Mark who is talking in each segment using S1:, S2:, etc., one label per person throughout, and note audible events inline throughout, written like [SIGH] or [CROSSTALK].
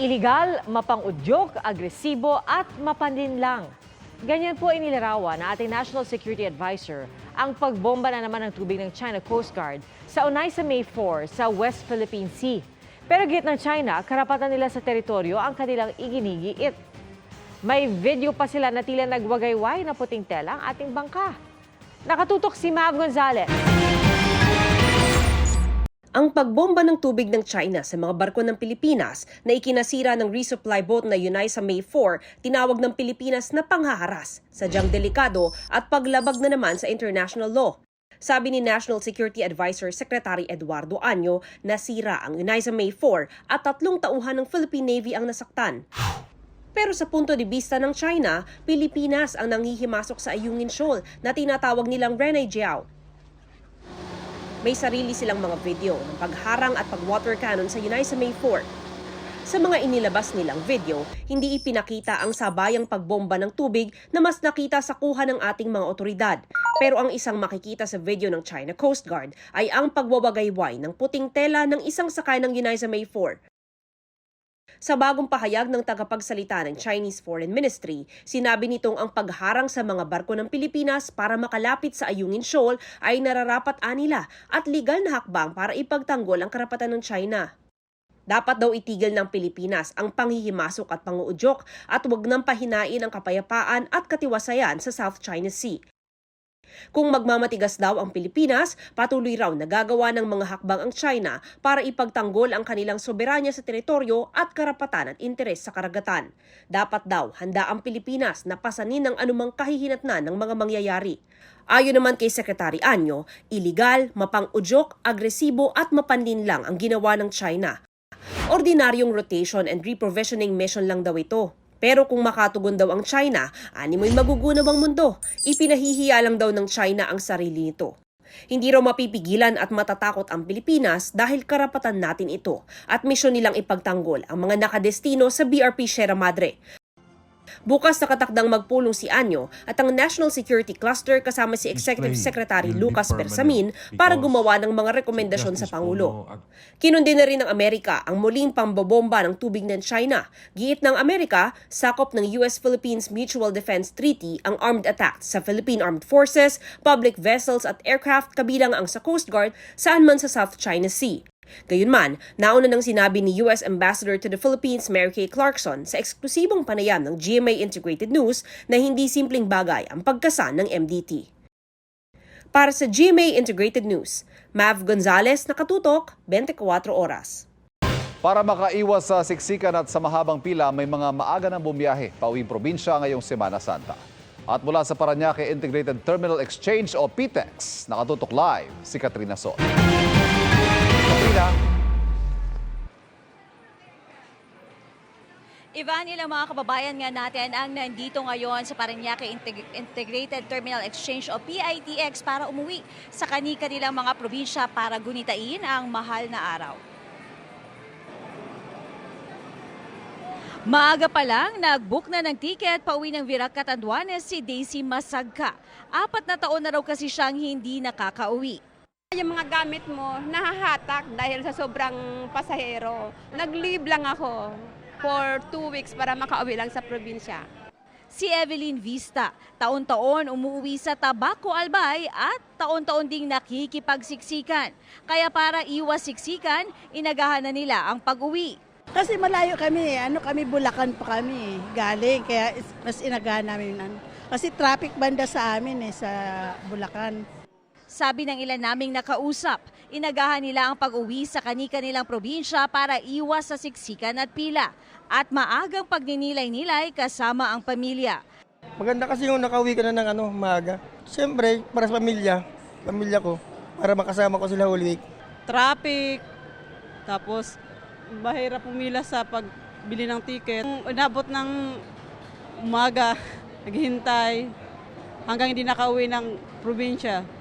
S1: Iligal, mapangudyok, agresibo at mapanlinlang. Ganyan po inilarawan ng ating National Security Advisor ang pagbomba na naman ng tubig ng China Coast Guard sa Unay sa May 4 sa West Philippine Sea. Pero git ng China, karapatan nila sa teritoryo ang kanilang iginigiit. May video pa sila na tila nagwagayway na puting tela ang ating bangka. Nakatutok si Mav Gonzalez.
S2: Ang pagbomba ng tubig ng China sa mga barko ng Pilipinas na ikinasira ng resupply boat na Yunay sa May 4, tinawag ng Pilipinas na panghaharas, sadyang delikado at paglabag na naman sa international law. Sabi ni National Security Advisor Secretary Eduardo Anyo, nasira ang Yunay sa May 4 at tatlong tauhan ng Philippine Navy ang nasaktan. Pero sa punto de vista ng China, Pilipinas ang nangihimasok sa Ayungin Shoal na tinatawag nilang Renai Jiao may sarili silang mga video ng pagharang at pag-water cannon sa Yunay sa May 4. Sa mga inilabas nilang video, hindi ipinakita ang sabayang pagbomba ng tubig na mas nakita sa kuha ng ating mga otoridad. Pero ang isang makikita sa video ng China Coast Guard ay ang pagbabagayway ng puting tela ng isang sakay ng sa May 4. Sa bagong pahayag ng tagapagsalita ng Chinese Foreign Ministry, sinabi nitong ang pagharang sa mga barko ng Pilipinas para makalapit sa Ayungin Shoal ay nararapat anila at legal na hakbang para ipagtanggol ang karapatan ng China. Dapat daw itigil ng Pilipinas ang panghihimasok at panguudyok at huwag nang pahinain ang kapayapaan at katiwasayan sa South China Sea. Kung magmamatigas daw ang Pilipinas, patuloy raw nagagawa ng mga hakbang ang China para ipagtanggol ang kanilang soberanya sa teritoryo at karapatan at interes sa karagatan. Dapat daw handa ang Pilipinas na pasanin ng anumang kahihinatnan ng mga mangyayari. Ayon naman kay Secretary Anyo, iligal, mapang-udyok, agresibo at mapanlinlang ang ginawa ng China. Ordinaryong rotation and reprovisioning mission lang daw ito. Pero kung makatugon daw ang China, animoy magugunaw ang mundo. Ipinahihiya lang daw ng China ang sarili nito. Hindi raw mapipigilan at matatakot ang Pilipinas dahil karapatan natin ito at misyon nilang ipagtanggol ang mga nakadestino sa BRP Sierra Madre. Bukas nakatakdang magpulong si Anyo at ang National Security Cluster kasama si Executive Secretary Lucas Bersamin para gumawa ng mga rekomendasyon sa Pangulo. Kinundi na rin ng Amerika ang muling pambobomba ng tubig ng China. Giit ng Amerika, sakop ng US-Philippines Mutual Defense Treaty ang armed attacks sa Philippine Armed Forces, public vessels at aircraft kabilang ang sa Coast Guard saan man sa South China Sea. Gayunman, nauna nang sinabi ni U.S. Ambassador to the Philippines Mary Kay Clarkson sa eksklusibong panayam ng GMA Integrated News na hindi simpleng bagay ang pagkasan ng MDT. Para sa GMA Integrated News, Mav Gonzalez, nakatutok, 24 oras.
S3: Para makaiwas sa siksikan at sa mahabang pila, may mga maaga ng bumiyahe pauwing probinsya ngayong Semana Santa. At mula sa Paranaque Integrated Terminal Exchange o PTEX, nakatutok live si Katrina Sot. Katrina,
S4: Ivan, ilang mga kababayan nga natin ang nandito ngayon sa Parañaque Integ- Integrated Terminal Exchange o PITX para umuwi sa kani-kanilang mga probinsya para gunitain ang mahal na araw. Maaga pa lang, nag-book na ng ticket pauwi ng Virac Catanduanes si Daisy Masagka. Apat na taon na raw kasi siyang hindi nakakauwi.
S5: Yung mga gamit mo, nahahatak dahil sa sobrang pasahero. Nag-leave lang ako for two weeks para makauwi lang sa probinsya.
S4: Si Evelyn Vista, taon-taon umuwi sa Tabaco Albay at taon-taon ding nakikipagsiksikan. Kaya para iwas siksikan, inagahan na nila ang pag-uwi.
S6: Kasi malayo kami, ano kami, Bulacan pa kami galing, kaya is- mas inagahan namin. Kasi traffic banda sa amin eh, sa Bulacan.
S4: Sabi ng ilan naming nakausap, inagahan nila ang pag-uwi sa kani-kanilang probinsya para iwas sa siksikan at pila at maagang pagninilay-nilay kasama ang pamilya.
S7: Maganda kasi yung nakauwi ka na ng ano, maaga. Siyempre, para sa pamilya, pamilya ko, para makasama ko sila whole week.
S8: traffic, tapos mahirap pumila sa pagbili ng ticket. Inabot ng umaga, [LAUGHS] naghihintay, hanggang hindi nakauwi ng probinsya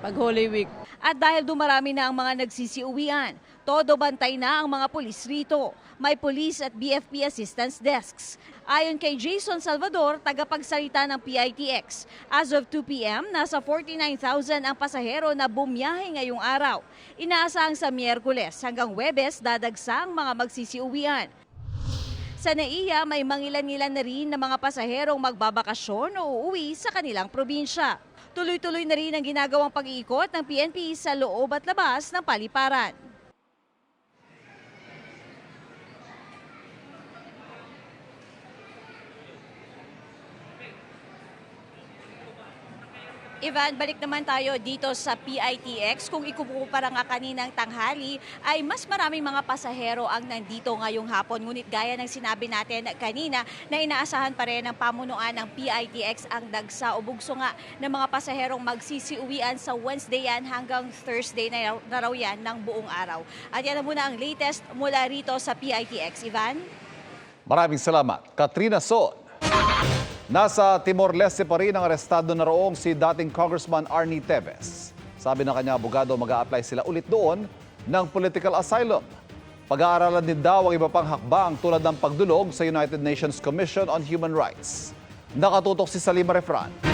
S8: pag Holy Week.
S4: At dahil dumarami na ang mga nagsisiuwian, todo bantay na ang mga pulis rito. May police at BFP assistance desks. Ayon kay Jason Salvador, tagapagsalita ng PITX, as of 2 p.m., nasa 49,000 ang pasahero na bumiyahe ngayong araw. Inaasahang sa Miyerkules hanggang Webes dadagsang mga magsisiuwian. Sa NAIA, may mangilan-ngilan na rin na mga pasaherong magbabakasyon o uuwi sa kanilang probinsya. Tuloy-tuloy na rin ang ginagawang pag-iikot ng PNP sa loob at labas ng paliparan. Ivan, balik naman tayo dito sa PITX. Kung ikukumpara nga kaninang tanghali, ay mas maraming mga pasahero ang nandito ngayong hapon. Ngunit gaya ng sinabi natin kanina, na inaasahan pa rin ng pamunuan ng PITX ang dagsa o bugso nga ng mga pasaherong magsisiuwian sa Wednesday yan hanggang Thursday na, na raw yan ng buong araw. At yan na muna ang latest mula rito sa PITX. Ivan?
S3: Maraming salamat. Katrina Son. Nasa Timor-Leste pa rin ang arestado na roong si dating Congressman Arnie Teves. Sabi ng kanya abogado, mag apply sila ulit doon ng political asylum. Pag-aaralan din daw ang iba pang hakbang tulad ng pagdulog sa United Nations Commission on Human Rights. Nakatutok si Salima Refran.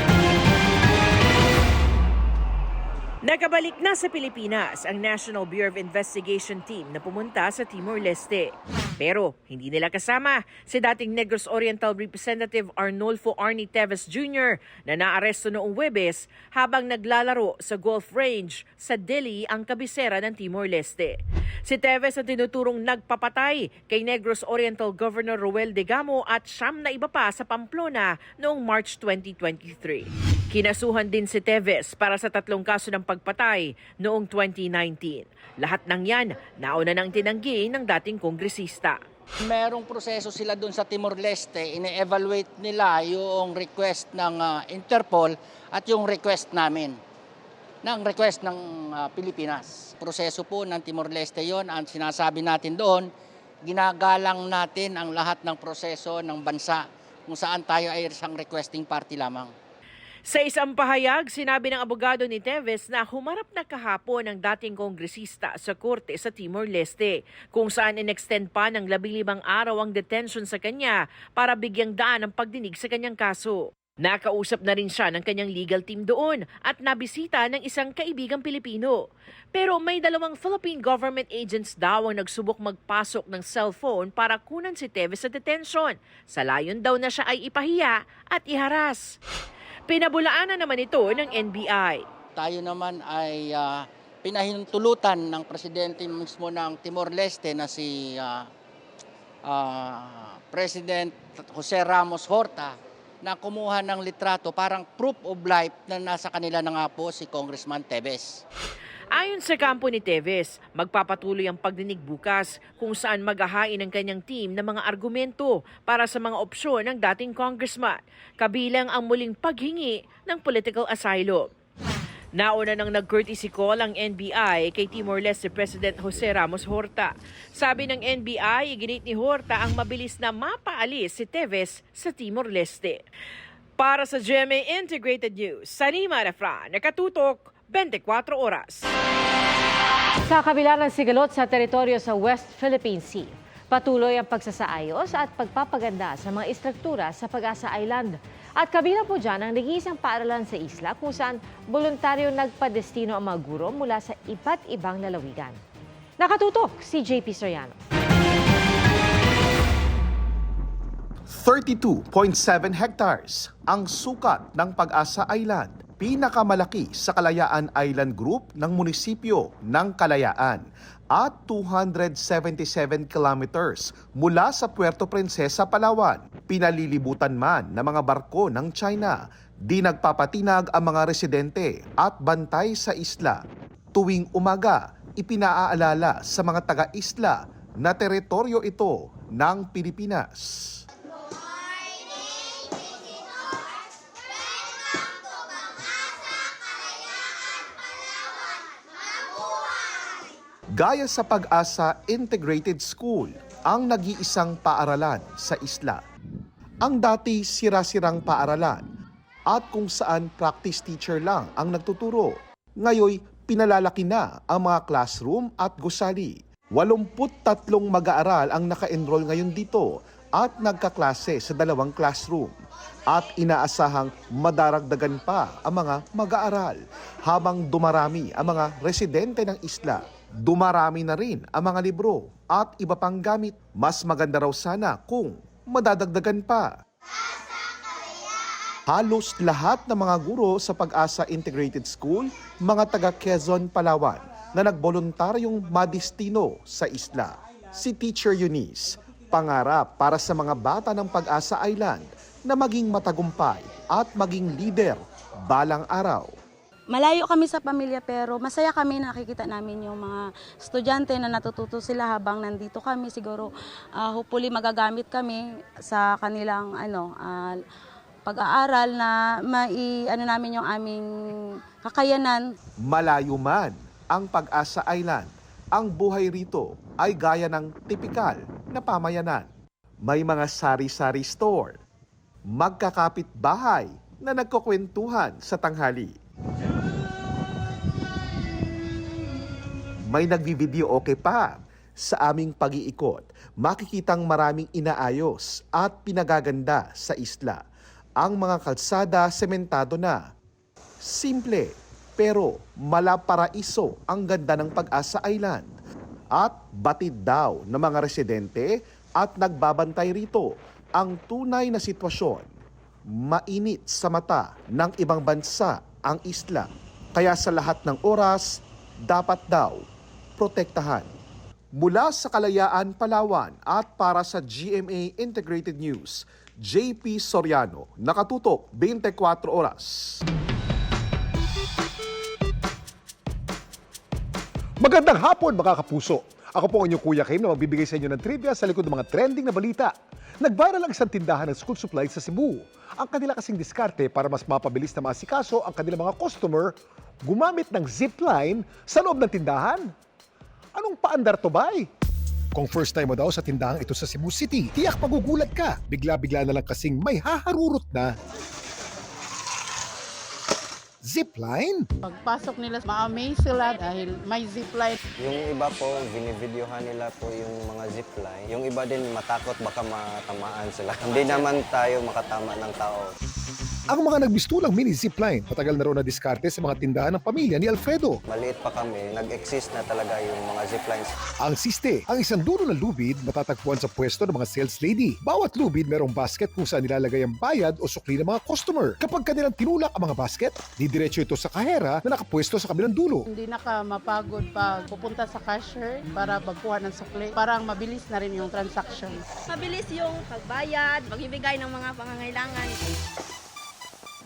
S9: Nakabalik na sa Pilipinas ang National Bureau of Investigation Team na pumunta sa Timor-Leste. Pero hindi nila kasama si dating Negros Oriental Representative Arnolfo Arnie Teves Jr. na naaresto noong Webes habang naglalaro sa Gulf Range sa Dili ang kabisera ng Timor-Leste. Si Teves ang tinuturong nagpapatay kay Negros Oriental Governor Roel Degamo at siyam na iba pa sa Pamplona noong March 2023. Kinasuhan din si Teves para sa tatlong kaso ng pagpatay noong 2019. Lahat ng yan nauna nang tinanggi ng dating kongresista.
S10: Merong proseso sila doon sa Timor-Leste, ine-evaluate nila yung request ng ah, Interpol at yung request namin, ng request ng ah, Pilipinas. Proseso po ng Timor-Leste yon ang sinasabi natin doon, ginagalang natin ang lahat ng proseso ng bansa kung saan tayo ay isang requesting party lamang.
S9: Sa isang pahayag, sinabi ng abogado ni Teves na humarap na kahapon ang dating kongresista sa korte sa Timor-Leste, kung saan in-extend pa ng labilibang araw ang detention sa kanya para bigyang daan ang pagdinig sa kanyang kaso. Nakausap na rin siya ng kanyang legal team doon at nabisita ng isang kaibigang Pilipino. Pero may dalawang Philippine government agents daw ang nagsubok magpasok ng cellphone para kunan si Teves sa detention. Sa layon daw na siya ay ipahiya at iharas. Pinabulaanan naman ito ng NBI.
S10: Tayo naman ay ah, pinahintulutan ng presidente mismo ng Timor-Leste na si ah, ah, President Jose Ramos Horta na kumuha ng litrato parang proof of life na nasa kanila na nga po si Congressman Tevez.
S9: Ayon sa kampo ni Teves, magpapatuloy ang pagdinig bukas kung saan maghahain ang kanyang team ng mga argumento para sa mga opsyon ng dating congressman, kabilang ang muling paghingi ng political asylum. Nauna nang nag-courtesy call ang NBI kay Timor-Leste President Jose Ramos Horta. Sabi ng NBI, iginit ni Horta ang mabilis na mapaalis si Teves sa Timor-Leste. Para sa GMA Integrated News, Sanima Refran, nakatutok 24 oras.
S1: Sa kabila ng sigalot sa teritoryo sa West Philippine Sea, patuloy ang pagsasaayos at pagpapaganda sa mga istruktura sa Pag-asa Island. At kabilang po dyan ang nag-iisang paaralan sa isla kung saan voluntaryo nagpadestino ang mga guro mula sa iba't ibang lalawigan. Nakatutok si JP Soriano.
S11: 32.7 hectares ang sukat ng Pag-asa Island, pinakamalaki sa Kalayaan Island Group ng munisipyo ng Kalayaan at 277 kilometers mula sa Puerto Princesa, Palawan. Pinalilibutan man ng mga barko ng China, di nagpapatinag ang mga residente at bantay sa isla. Tuwing umaga, ipinaaalala sa mga taga-isla na teritoryo ito ng Pilipinas. Gaya sa Pag-asa Integrated School, ang nag-iisang paaralan sa isla. Ang dati sira-sirang paaralan at kung saan practice teacher lang ang nagtuturo. Ngayoy, pinalalaki na ang mga classroom at gusali. 83 mag-aaral ang naka-enroll ngayon dito at nagkaklase sa dalawang classroom. At inaasahang madaragdagan pa ang mga mag-aaral habang dumarami ang mga residente ng isla. Dumarami na rin ang mga libro at iba pang gamit. Mas maganda raw sana kung madadagdagan pa. Halos lahat ng mga guro sa Pag-asa Integrated School, mga taga Quezon, Palawan, na nagboluntaryong madistino sa isla. Si Teacher Eunice, pangarap para sa mga bata ng Pag-asa Island na maging matagumpay at maging leader balang araw.
S12: Malayo kami sa pamilya pero masaya kami na nakikita namin yung mga estudyante na natututo sila habang nandito kami. Siguro ah, hopefully magagamit kami sa kanilang ano ah, pag-aaral na mai ano namin yung aming kakayanan
S11: Malayo man ang Pag-asa Island, ang buhay rito ay gaya ng tipikal na pamayanan. May mga sari-sari store, magkakapit bahay na nagkukwentuhan sa tanghali. May nagbi-video okay pa. Sa aming pag-iikot, makikitang maraming inaayos at pinagaganda sa isla. Ang mga kalsada sementado na. Simple, pero malaparaiso ang ganda ng Pag-asa Island. At batid daw ng mga residente at nagbabantay rito ang tunay na sitwasyon. Mainit sa mata ng ibang bansa ang isla. Kaya sa lahat ng oras, dapat daw protektahan. Mula sa Kalayaan, Palawan at para sa GMA Integrated News, JP Soriano, nakatutok 24 oras.
S13: Magandang hapon mga kapuso. Ako po ang inyong Kuya Kim na magbibigay sa inyo ng trivia sa likod ng mga trending na balita. Nagviral ang isang tindahan ng school supplies sa Cebu. Ang kanila kasing diskarte para mas mapabilis na masikaso ang kanilang mga customer, gumamit ng zipline sa loob ng tindahan. Anong paandar to bay? Kung first time mo daw sa tindahan ito sa Cebu City, tiyak magugulat ka. Bigla-bigla na lang kasing may haharurot na zipline.
S14: Pagpasok nila, ma-amaze sila dahil may zipline.
S15: Yung iba po, binivideohan nila po yung mga zipline. Yung iba din matakot baka matamaan sila. Hindi naman tayo makatama ng tao.
S13: Ang mga nagbistulang mini zipline, matagal na raw na diskarte sa mga tindahan ng pamilya ni Alfredo.
S15: Maliit pa kami, nag-exist na talaga yung mga ziplines.
S13: Ang siste, ang isang dulo ng lubid matatagpuan sa pwesto ng mga sales lady. Bawat lubid merong basket kung saan nilalagay ang bayad o sukli ng mga customer. Kapag kanilang tinulak ang mga basket, didiretso ito sa kahera na nakapwesto sa kabilang dulo.
S14: Hindi na ka mapagod pag pupunta sa cashier para magkuha ng sukli. Parang mabilis na rin yung transaction.
S12: Mabilis yung pagbayad, pagbibigay ng mga pangangailangan.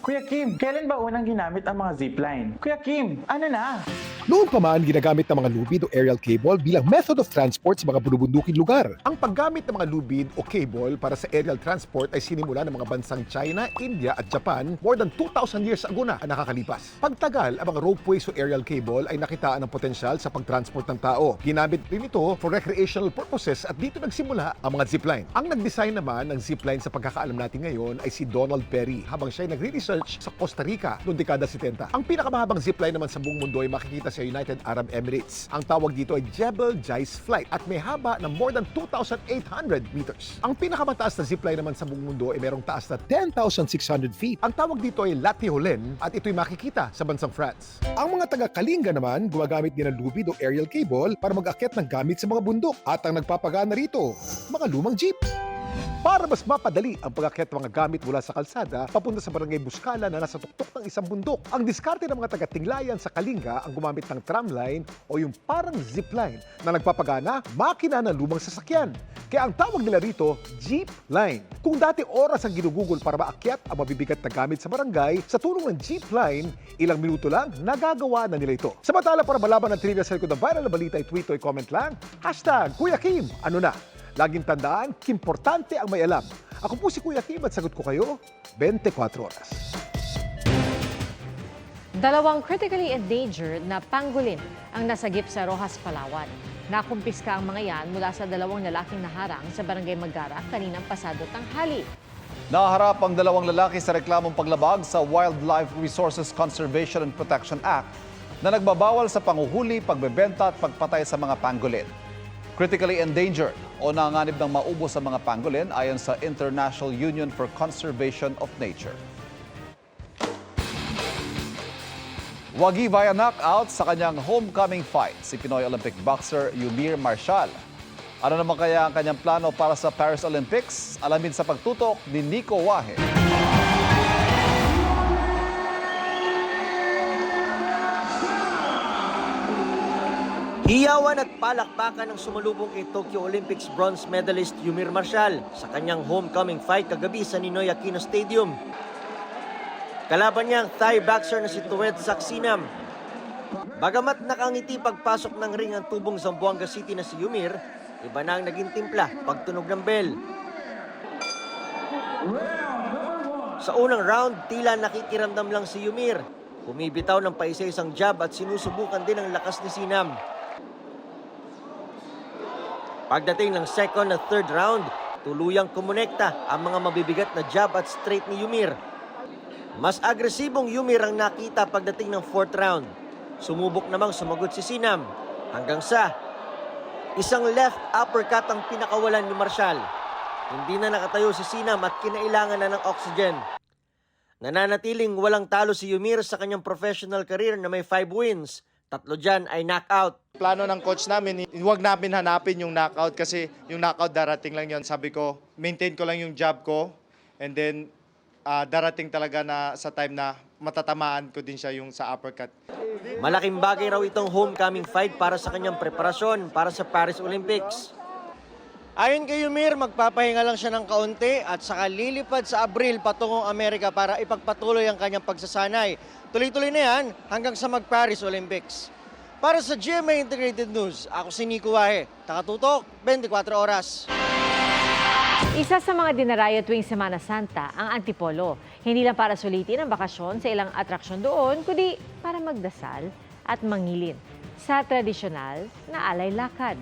S16: Kuya Kim, kailan ba unang ginamit ang mga zipline? Kuya Kim, ano na?
S13: Noon pa man, ginagamit ng mga lubid o aerial cable bilang method of transport sa mga bulubunduking lugar. Ang paggamit ng mga lubid o cable para sa aerial transport ay sinimula ng mga bansang China, India at Japan more than 2,000 years ago na ang nakakalipas. Pagtagal, ang mga ropeways o aerial cable ay nakitaan ng potensyal sa pagtransport ng tao. Ginamit rin ito for recreational purposes at dito nagsimula ang mga zipline. Ang nag-design naman ng zipline sa pagkakaalam natin ngayon ay si Donald Perry habang siya ay nagre-research sa Costa Rica noong dekada 70. Ang pinakamahabang zipline naman sa buong mundo ay makikita sa United Arab Emirates. Ang tawag dito ay Jebel Jais Flight at may haba ng more than 2,800 meters. Ang pinakamataas na zipline naman sa buong mundo ay merong taas na 10,600 feet. Ang tawag dito ay Latiholen at ito'y makikita sa bansang France. Ang mga taga-Kalinga naman gumagamit din ng lubid o aerial cable para mag-akyat ng gamit sa mga bundok at ang nagpapagana rito, mga lumang jeep. Para mas mapadali ang pag-akyat ng mga gamit mula sa kalsada papunta sa barangay Buskala na nasa tuktok ng isang bundok. Ang diskarte ng mga taga-tinglayan sa Kalinga ang gumamit ng tramline o yung parang zipline na nagpapagana makina ng lumang sasakyan. Kaya ang tawag nila rito, jeep line. Kung dati oras ang ginugugol para maakyat ang mabibigat na gamit sa barangay, sa tulong ng jeep line, ilang minuto lang nagagawa na nila ito. Samantala para malaman ang trivia sa likod ng viral na balita, i-tweet o i-comment lang, hashtag Kuya Kim, ano na? Laging tandaan, kimportante ang may alam. Ako po si Kuya Kim at sagot ko kayo, 24 oras.
S1: Dalawang critically endangered na pangolin ang nasagip sa Rojas, Palawan. Nakumpiska ang mga yan mula sa dalawang lalaking naharang sa barangay Magara kaninang pasado tanghali.
S3: Naharap ang dalawang lalaki sa reklamong paglabag sa Wildlife Resources Conservation and Protection Act na nagbabawal sa panguhuli, pagbebenta at pagpatay sa mga pangolin. Critically endangered o nanganib ng maubos sa mga pangolin ayon sa International Union for Conservation of Nature. Wagi via knockout sa kanyang homecoming fight si Pinoy Olympic boxer Yumir Marshall. Ano naman kaya ang kanyang plano para sa Paris Olympics? Alamin sa pagtutok ni Nico Wahe.
S17: Hiyawan at palakpakan ang sumalubong kay Tokyo Olympics bronze medalist Yumir Marshall sa kanyang homecoming fight kagabi sa Ninoy Aquino Stadium. Kalaban niya ang Thai boxer na si Tuwed Saksinam. Bagamat nakangiti pagpasok ng ring ang tubong Zamboanga City na si Yumir, iba na ang naging timpla pagtunog ng bell. Sa unang round, tila nakikiramdam lang si Yumir. Bumibitaw ng paisa-isang jab at sinusubukan din ang lakas ni Sinam. Pagdating ng second at third round, tuluyang kumonekta ang mga mabibigat na jab at straight ni Yumir. Mas agresibong Yumir ang nakita pagdating ng fourth round. Sumubok namang sumagot si Sinam hanggang sa isang left uppercut ang pinakawalan ni Marshall. Hindi na nakatayo si Sinam at kinailangan na ng oxygen. Nananatiling walang talo si Yumir sa kanyang professional career na may 5 wins. Tatlo dyan ay knockout.
S18: Plano ng coach namin, huwag namin hanapin yung knockout kasi yung knockout darating lang yon. Sabi ko, maintain ko lang yung job ko and then ah, darating talaga na sa time na matatamaan ko din siya yung sa uppercut.
S17: Malaking bagay raw itong homecoming fight para sa kanyang preparasyon para sa Paris Olympics. Ayon kay Yumir, magpapahinga lang siya ng kaunti at saka lilipad sa Abril patungong Amerika para ipagpatuloy ang kanyang pagsasanay. Tuloy-tuloy na yan hanggang sa mag-Paris Olympics. Para sa GMA Integrated News, ako si Nico Wahe. Takatutok, 24 oras.
S1: Isa sa mga dinaraya tuwing Semana Santa ang Antipolo. Hindi lang para sulitin ang bakasyon sa ilang atraksyon doon, kundi para magdasal at mangilin sa tradisyonal na alay lakad.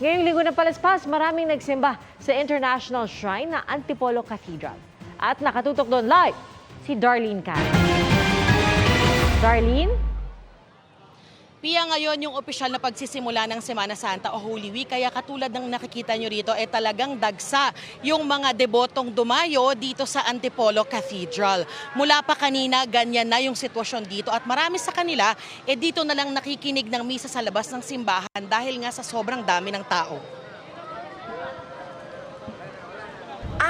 S1: Ngayong linggo ng Palaspas, maraming nagsimba sa International Shrine na Antipolo Cathedral. At nakatutok doon live si Darlene Can. Darlene?
S19: Pia ngayon yung opisyal na pagsisimula ng Semana Santa o Holy Week. Kaya katulad ng nakikita nyo rito, eh talagang dagsa yung mga debotong dumayo dito sa Antipolo Cathedral. Mula pa kanina, ganyan na yung sitwasyon dito. At marami sa kanila, eh dito na lang nakikinig ng misa sa labas ng simbahan dahil nga sa sobrang dami ng tao.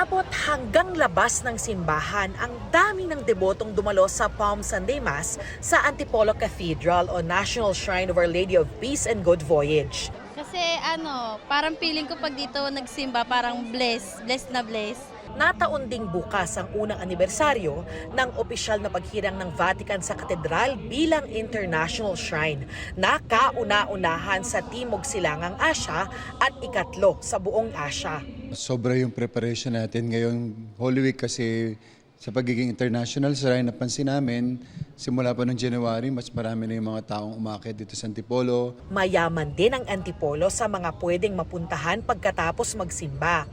S20: Abot hanggang labas ng simbahan ang dami ng debotong dumalo sa Palm Sunday Mass sa Antipolo Cathedral o National Shrine of Our Lady of Peace and Good Voyage.
S21: Kasi ano, parang feeling ko pag dito nagsimba, parang bless, bless na bless.
S20: Nataon ding bukas ang unang anibersaryo ng opisyal na paghirang ng Vatican sa katedral bilang international shrine na kauna-unahan sa Timog Silangang Asya at ikatlo sa buong Asya.
S22: Sobra yung preparation natin ngayong Holy Week kasi sa pagiging international shrine napansin namin simula pa noong January mas marami na yung mga taong umakit dito sa Antipolo.
S20: Mayaman din ang Antipolo sa mga pwedeng mapuntahan pagkatapos magsimba.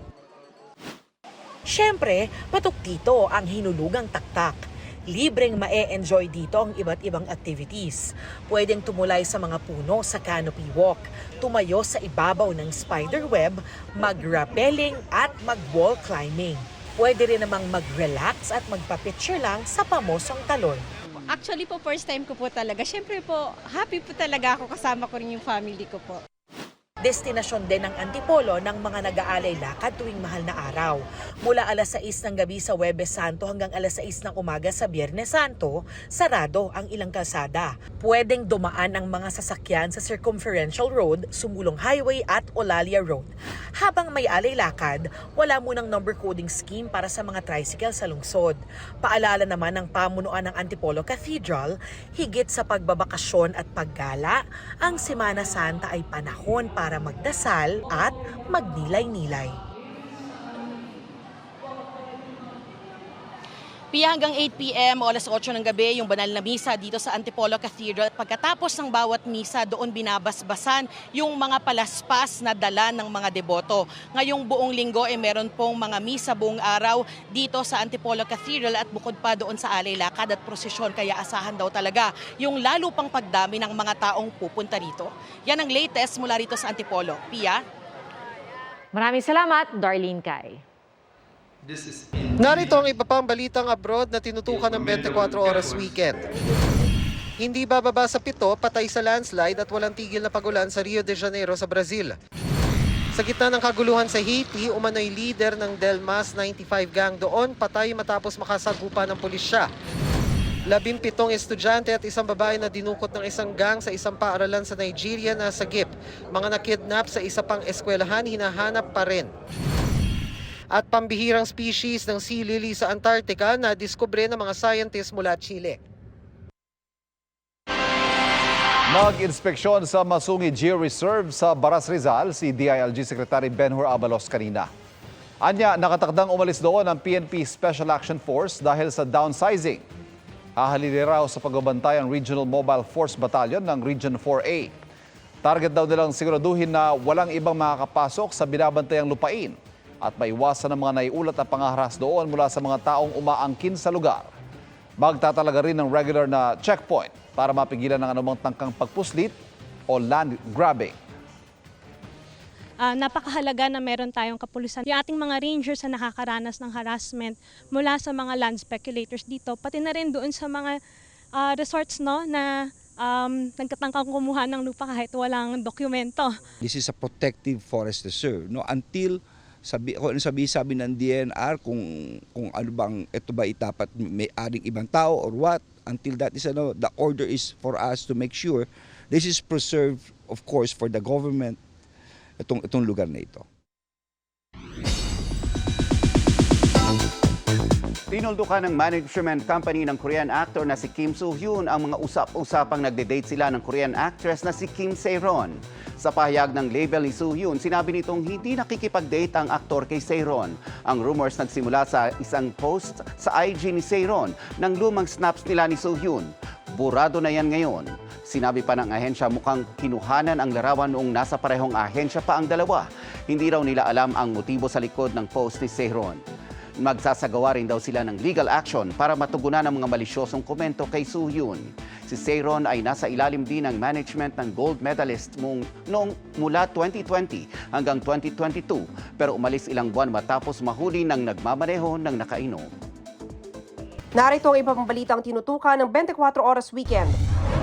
S20: Siyempre, patok dito ang hinulugang taktak. Libreng mae-enjoy dito ang iba't ibang activities. Pwedeng tumulay sa mga puno sa canopy walk, tumayo sa ibabaw ng spider web, mag-rappelling at mag-wall climbing. Pwede rin namang mag-relax at magpa-picture lang sa pamosong talon.
S5: Actually po, first time ko po talaga. Siyempre po, happy po talaga ako kasama ko rin yung family ko po.
S20: Destinasyon din ng Antipolo ng mga nag-aalay lakad tuwing mahal na araw. Mula alas 6 ng gabi sa Webes Santo hanggang alas 6 ng umaga sa Biyernes Santo, sarado ang ilang kalsada. Pwedeng dumaan ang mga sasakyan sa Circumferential Road, Sumulong Highway at Olalia Road. Habang may alay lakad, wala munang number coding scheme para sa mga tricycle sa lungsod. Paalala naman ng pamunuan ng Antipolo Cathedral, higit sa pagbabakasyon at paggala, ang Semana Santa ay panahon para magdasal at magnilay-nilay.
S19: Pia hanggang 8 p.m. o alas 8 ng gabi yung banal na misa dito sa Antipolo Cathedral. Pagkatapos ng bawat misa, doon binabasbasan yung mga palaspas na dala ng mga deboto. Ngayong buong linggo, eh, meron pong mga misa buong araw dito sa Antipolo Cathedral at bukod pa doon sa alay lakad at prosesyon. Kaya asahan daw talaga yung lalo pang pagdami ng mga taong pupunta rito. Yan ang latest mula rito sa Antipolo. Pia?
S1: Maraming salamat, Darlene Kai.
S23: Narito ang iba pang balitang abroad na tinutukan ng 24 oras weekend. Hindi bababa sa pito, patay sa landslide at walang tigil na pagulan sa Rio de Janeiro sa Brazil. Sa gitna ng kaguluhan sa Haiti, umano'y leader ng Delmas 95 gang doon patay matapos makasagupa ng pulisya. Labimpitong estudyante at isang babae na dinukot ng isang gang sa isang paaralan sa Nigeria na sagip. Mga nakidnap sa isa pang eskwelahan hinahanap pa rin at pambihirang species ng sea lily sa Antarctica na diskubre ng mga scientists mula Chile.
S3: Nag-inspeksyon sa Masungi Geo-Reserve sa Baras Rizal si DILG Secretary Benhur Abalos kanina. Anya, nakatakdang umalis doon ang PNP Special Action Force dahil sa downsizing. Hahalili raw sa pagbabantay ang Regional Mobile Force Battalion ng Region 4A. Target daw nilang siguraduhin na walang ibang makakapasok sa binabantayang lupain at maiwasan ang mga naiulat na pangaharas doon mula sa mga taong umaangkin sa lugar. Magtatalaga rin ng regular na checkpoint para mapigilan ng anumang tangkang pagpuslit o land grabbing.
S24: Ah, napakahalaga na meron tayong kapulisan. Yung ating mga rangers na nakakaranas ng harassment mula sa mga land speculators dito, pati na rin doon sa mga ah, resorts no, na um, nagkatangkang kumuha ng lupa kahit walang dokumento.
S25: This is a protective forest reserve no until sabi kung ano sabi sabi ng DNR kung kung ano bang ito ba itapat may aring ibang tao or what until that is ano the order is for us to make sure this is preserved of course for the government itong itong lugar na ito.
S26: Tinuldukan ng management company ng Korean actor na si Kim Soo-hyun ang mga usap-usapang nagde-date sila ng Korean actress na si Kim Se-ron. Sa pahayag ng label ni Soo-hyun, sinabi nitong hindi nakikipag-date ang aktor kay Se-ron. Ang rumors nagsimula sa isang post sa IG ni Se-ron ng lumang snaps nila ni Soo-hyun. Burado na yan ngayon. Sinabi pa ng ahensya mukhang kinuhanan ang larawan noong nasa parehong ahensya pa ang dalawa. Hindi raw nila alam ang motibo sa likod ng post ni Se-ron. Magsasagawa rin daw sila ng legal action para matugunan ang mga malisyosong komento kay Soo-hyun. Si Seiron ay nasa ilalim din ng management ng gold medalist mong noong mula 2020 hanggang 2022 pero umalis ilang buwan matapos mahuli ng nagmamaneho ng nakainom.
S27: Narito ang balitang tinutukan ng 24 Oras Weekend.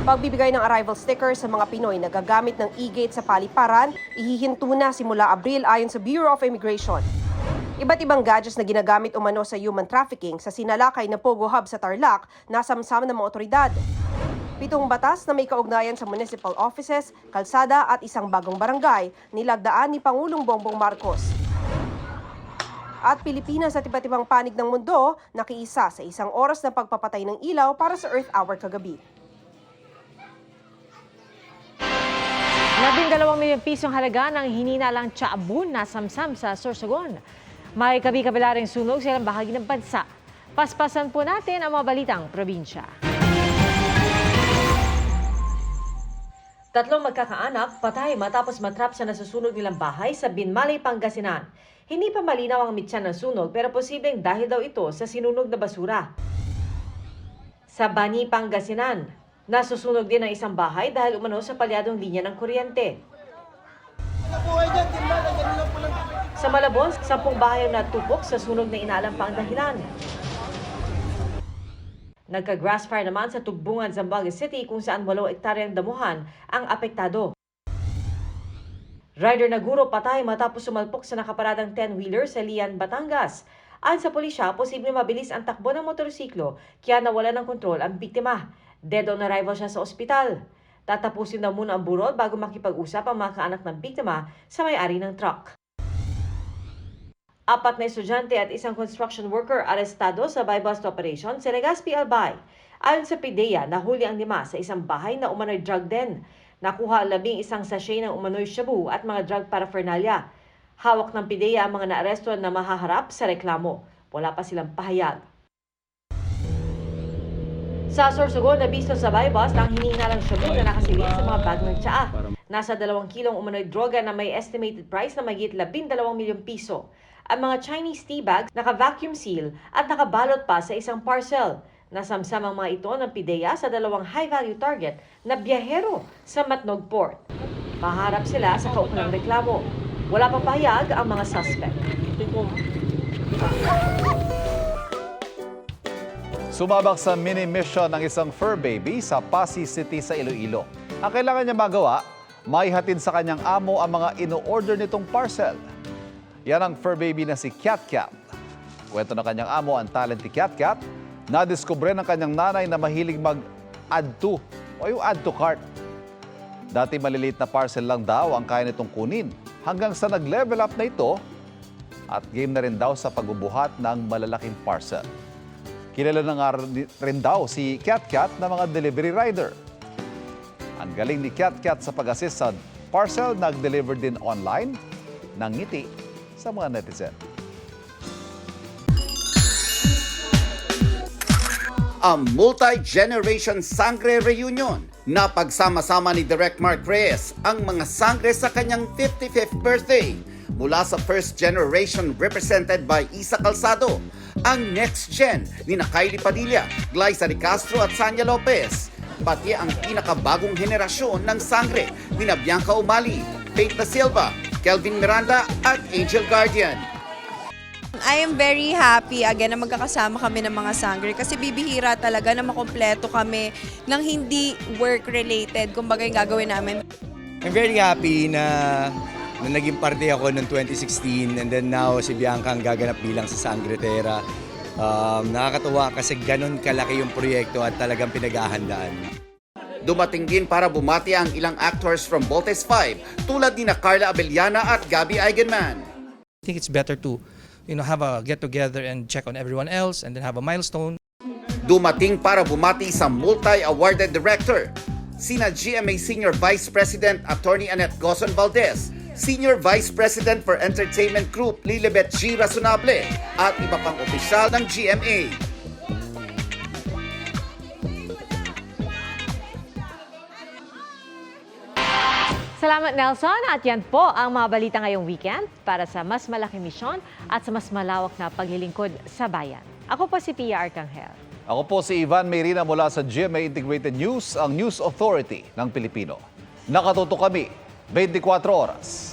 S27: Pagbibigay ng arrival sticker sa mga Pinoy na gagamit ng e-gate sa paliparan, ihihinto na simula Abril ayon sa Bureau of Immigration. Iba't ibang gadgets na ginagamit umano sa human trafficking sa sinalakay na Pogo Hub sa Tarlac nasamsam ng mga otoridad. Pitong batas na may kaugnayan sa municipal offices, kalsada at isang bagong barangay nilagdaan ni Pangulong Bongbong Marcos. At Pilipinas at iba't ibang panig ng mundo nakiisa sa isang oras na pagpapatay ng ilaw para sa Earth Hour kagabi.
S1: Labing dalawang milyong pisong halaga ng hininalang tsaabun na samsam sa Sorsogon. May kabi-kabila rin sunog sa ilang bahagi ng bansa. Paspasan po natin ang mga balitang probinsya. Tatlong magkakaanak patay matapos matrap sa nasusunog nilang bahay sa Binmalay, Pangasinan. Hindi pa malinaw ang mitya ng sunog pero posibleng dahil daw ito sa sinunog na basura. Sa Bani, Pangasinan, nasusunog din ang isang bahay dahil umano sa palyadong linya ng kuryente. Sa Malabon, sampung bahay ang natupok sa sunog na inaalam pa ang dahilan. Nagka-grass fire naman sa Tugbungan, Zamboanga City kung saan 8 ektaryang damuhan ang apektado. Rider na guro patay matapos sumalpok sa nakaparadang 10-wheeler sa Lian, Batangas. Ayon sa pulisya, posible mabilis ang takbo ng motorsiklo kaya nawala ng kontrol ang biktima. Dead on arrival siya sa ospital. Tatapusin daw muna ang burol bago makipag-usap ang mga kaanak ng biktima sa may-ari ng truck. Apat na estudyante at isang construction worker arestado sa buy-bust operation sa Legazpi Albay. Ayon sa PIDEA, nahuli ang lima sa isang bahay na umano'y drug den. Nakuha ang labing isang sachet ng umano'y shabu at mga drug paraphernalia. Hawak ng PIDEA ang mga naaresto na mahaharap sa reklamo. Wala pa silang pahayag. Sa Sorsogon, nabisto sa buy-bust ang hinihinalang shabu na nakasilid sa mga bag ng tsaa. Nasa dalawang kilong umano'y droga na may estimated price na magit 12 milyong piso. Ang mga Chinese tea bags naka-vacuum seal at nakabalot pa sa isang parcel. Nasamsam ang mga ito ng PIDEA sa dalawang high-value target na biyahero sa Matnog Port. Maharap sila sa kaukulang reklamo. Wala pang pahayag ang mga suspect.
S3: Sumabak sa mini mission ng isang fur baby sa Pasig City sa Iloilo. Ang kailangan niya magawa, maihatid sa kanyang amo ang mga ino-order nitong parcel. Yan ang fur baby na si Cat Cat. Kwento ng kanyang amo ang talent ni Cat Cat, nadiskubre ng kanyang nanay na mahilig mag-add to o yung add to cart. Dati maliliit na parcel lang daw ang kaya nitong kunin hanggang sa nag-level up na ito at game na rin daw sa pagbubuhat ng malalaking parcel. Kilala na nga rin daw si Cat Cat na mga delivery rider. Ang galing ni Cat Cat sa pag-assist sa parcel, nag-deliver din online ng ngiti sa mga netizen.
S26: ang multi-generation sangre reunion na pagsama-sama ni Direk Mark Reyes ang mga sangre sa kanyang 55th birthday mula sa first generation represented by Isa Calzado, ang next gen ni na Kylie Padilla, Glyza de Castro at Sanya Lopez, pati ang pinakabagong henerasyon ng sangre ni na Bianca Umali, Faith Da Silva, Kelvin Miranda at Angel Guardian.
S28: I am very happy again na magkakasama kami ng mga sangre kasi bibihira talaga na makompleto kami ng hindi work-related, kumbaga yung gagawin namin.
S29: I'm very happy na, na naging parte ako noong 2016 and then now si Bianca ang gaganap bilang sa Sangretera. Um, nakakatuwa kasi ganun kalaki yung proyekto at talagang pinaghahandaan.
S26: Dumating din para bumati ang ilang actors from Voltes 5 tulad ni na Carla Abellana at Gabby Eigenman.
S30: I think it's better to you know have a get together and check on everyone else and then have a milestone.
S26: Dumating para bumati sa multi-awarded director, sina GMA Senior Vice President Attorney Annette Gozon Valdez, Senior Vice President for Entertainment Group Lilibet G. Razonable at iba pang opisyal ng GMA.
S1: Salamat Nelson at yan po ang mga balita ngayong weekend para sa mas malaking misyon at sa mas malawak na paglilingkod sa bayan. Ako po si Pia Arcangel.
S3: Ako po si Ivan Mayrina mula sa GMA Integrated News, ang News Authority ng Pilipino. Nakatuto kami 24 oras.